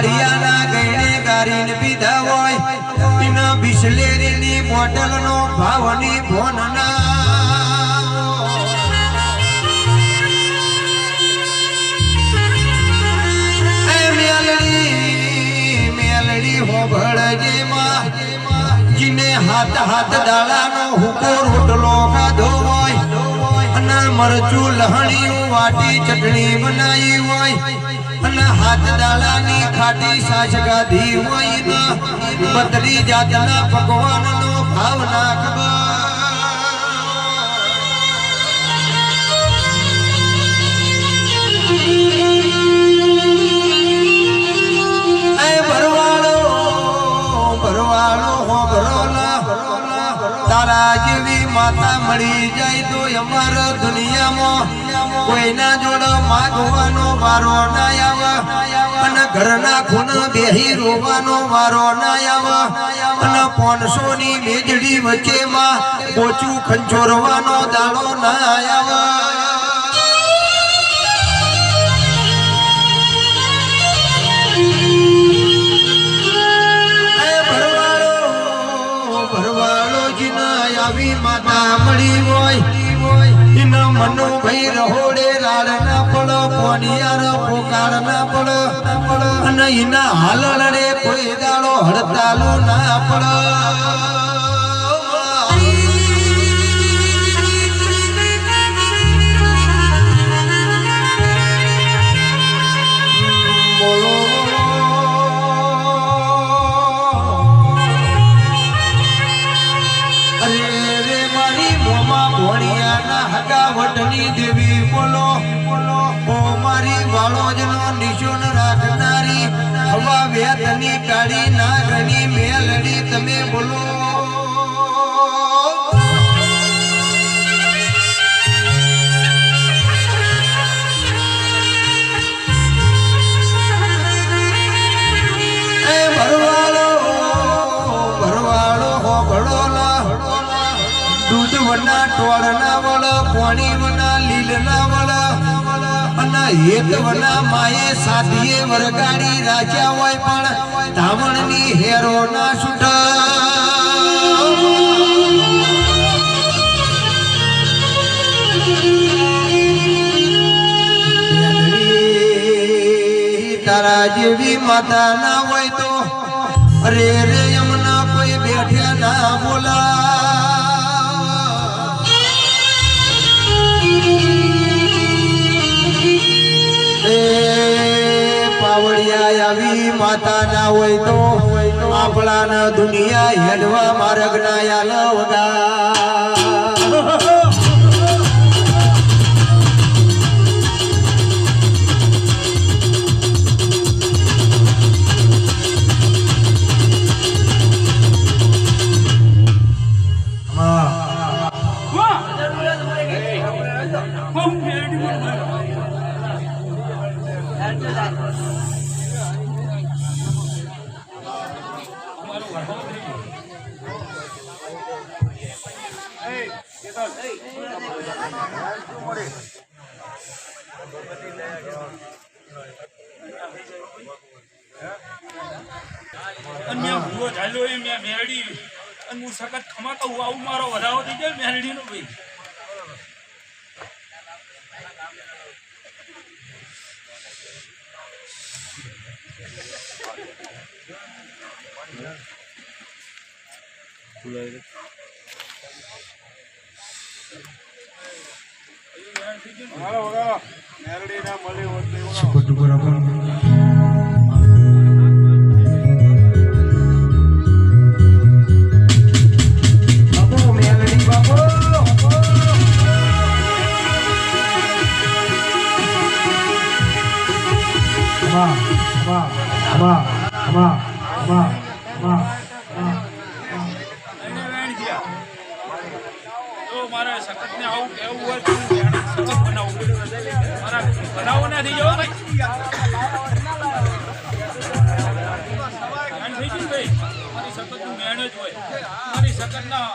વાડિયાના ગઈને ગારીને પીધા હોય એના બિસલેરીની બોટલનો ભાવની ભોનના. મેલડી મેલડી હોભળજે જીને હાથ હાથ દાડાનો હુકો રોટલો ખાધો હોય, અને મરચું લહણી વાટી ચટણી બનાવી હોય અને હાથ દાડાની ખાટી સાસ ગાધી હોય બદલી પકવાનનો ભાવ ના કોઈના જોડ માગવાનો વારો ના આવે. અને ઘરના ખૂન બેહી રોવાનો વારો ના આવે. અને પોનસો ની મેજડી વચ્ચે માં પોચું ખંચોરવાનો દાડો ના આવે. આવી માતા મળી હોય. મનો ભાઈ ના પડ યાર પોકાર ના પડ અને એના હાલડે કોઈ દાડો હડતાલો ના પડ હવા કાળી ના નાગની મેલડી, તમે બોલો. એ ભરવાડો ભરવાડો હો, ભડોલા. દૂધ વળ વળ અને વના માએ સાથીએ વરગાડી રાખ્યા હોય પણ ધામણની હેરો ના છૂટ. તારા જેવી માતા ના હોય તો અરે રે માતા ના હોય તો આપણાના દુનિયા હેડવા માર્ગ ના યાલ અને મેં ભૂવો ઝાલ્યો એ મેં મેરડી. અને સખત ખમાતો હું આવું મારો વધારો થઈ જાય મેરડીનો ભાઈ. મેલડી બાપુ Ama, તો મારે સખતને આવું કહેવું હોય તો સખત બનાવવું મારા બનાવો નથી જવો ભાઈ. મારી સખતનું વેણ જ હોય. મારી સખતના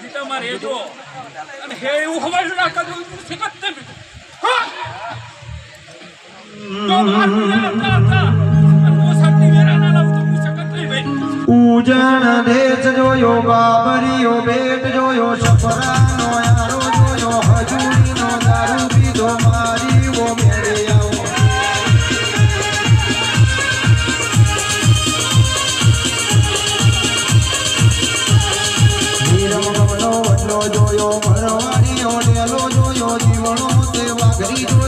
ગીતામાં રહેજો. અને હે એવું ખબર ના કરવું સખત નહીં ઉજણ દેશ જોયો, બાબરીઓ બેટ જોયો સફરાનો યારો જોયો, હજુરીનો દારૂ પીધો મારી ઓ જોયો મરવાડીઓ ડેલો જોયો, જીવણો તે વાઘરી જોયો.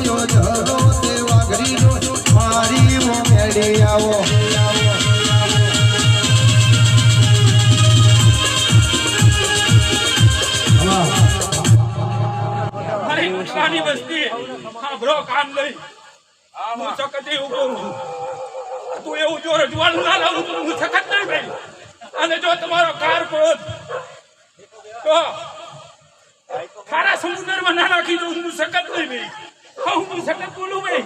સાંભળો નહીં હું સખત છું. તું એવું જો રજવાડું ના લાવું તો હું સખત નહીં ભાઈ અને જો તમારો કાર ક્રોધ તો ખારા સમુદ્રમાં ના નાખી દઉં હું સખત નહીં ભાઈ હા સખત બોલું ભાઈ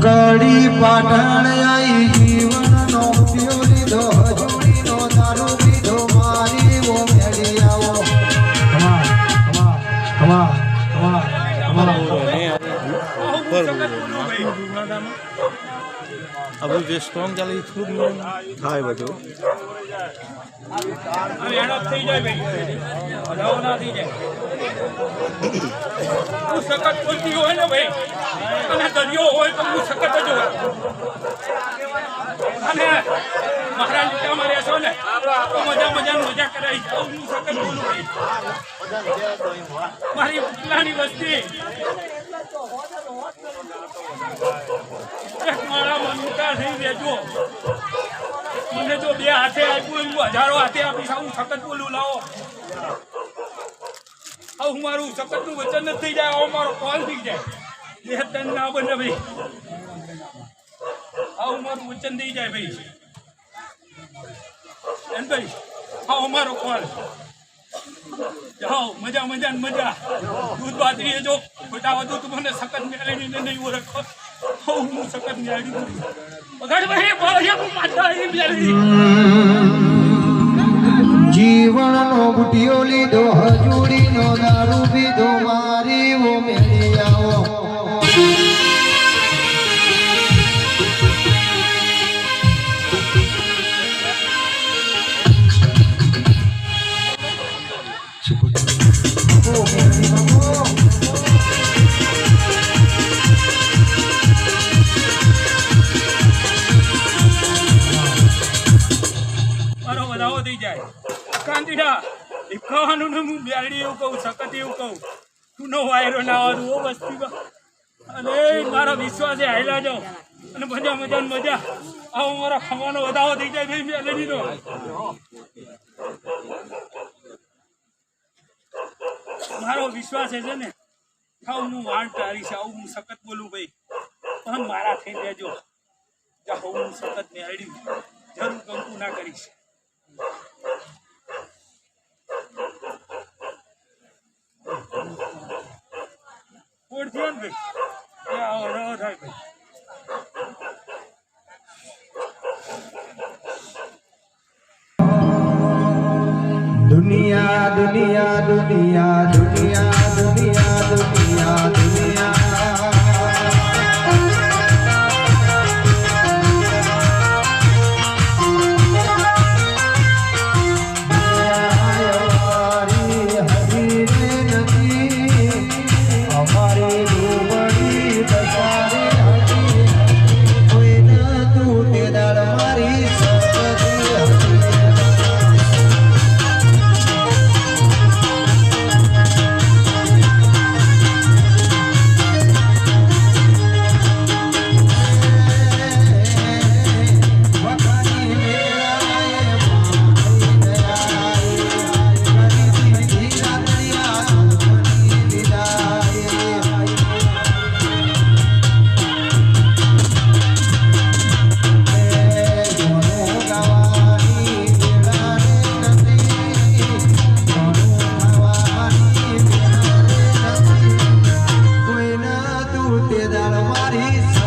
કડી પાટણ આઈ આ બધું જે સ્ટ્રોંગ ચાલે એ થોડું થાય બધું. હવે હું સખત બોલતી હોય ને ભાઈ, અને દરિયો હોય તો હું સખત જ હોય. અને મારા લીટામાં રહેશો ને, તો મજા મજા મજા કરાવી હું સખત બોલું મારી ઉપલાની વસ્તી. એક મારા મનુકા થઈ બે હાથે આપ્યું એવું હજારો હાથે આપીશ. હું સખત બોલું, લાવો. આવું મારું સખતનું વચન જ થઈ જાય, આવો મારો કોલ થઈ જાય. તન ના બને ભાઈ. આવું મારું વચન થઈ જાય ભાઈ. એમ ભાઈ, આવો મારો કોલ. જાઓ, મજા મજા મજા. દૂધ બાજરી જો ખોટા વધુ તું મને સખત મેળવીને નહીં ઓળખો. હું નો મેળવી વગાડ ભાઈ બોલ હું માતા જીવનનો ગુટિયો લીધો હજુરીનો દારૂ પીધો. કહું સખત એવું કહું. તું નો વાયરો ના આવતું ઓ વસ્તીમાં. અને મારો વિશ્વાસ એ હાયલા જાઓ. અને મજા મજા મજા. આવો મારા ખવાનો વધારો થઈ જાય ભાઈ મેલેડીનો મારો વિશ્વાસ છે ને, ખાવ હું વાણ તારીશ આવું હું સખત બોલું ભાઈ. પણ મારા થઈ જાઓ હું સખત મેળ્યું. જરૂર કંકુ ના કરીશ. કોણ થયો ને ભાઈ એ આવો રહો થાય ભાઈ દુનિયા દુનિયા દુનિયા દુનિયા દુનિયા તૂટેદાર મારી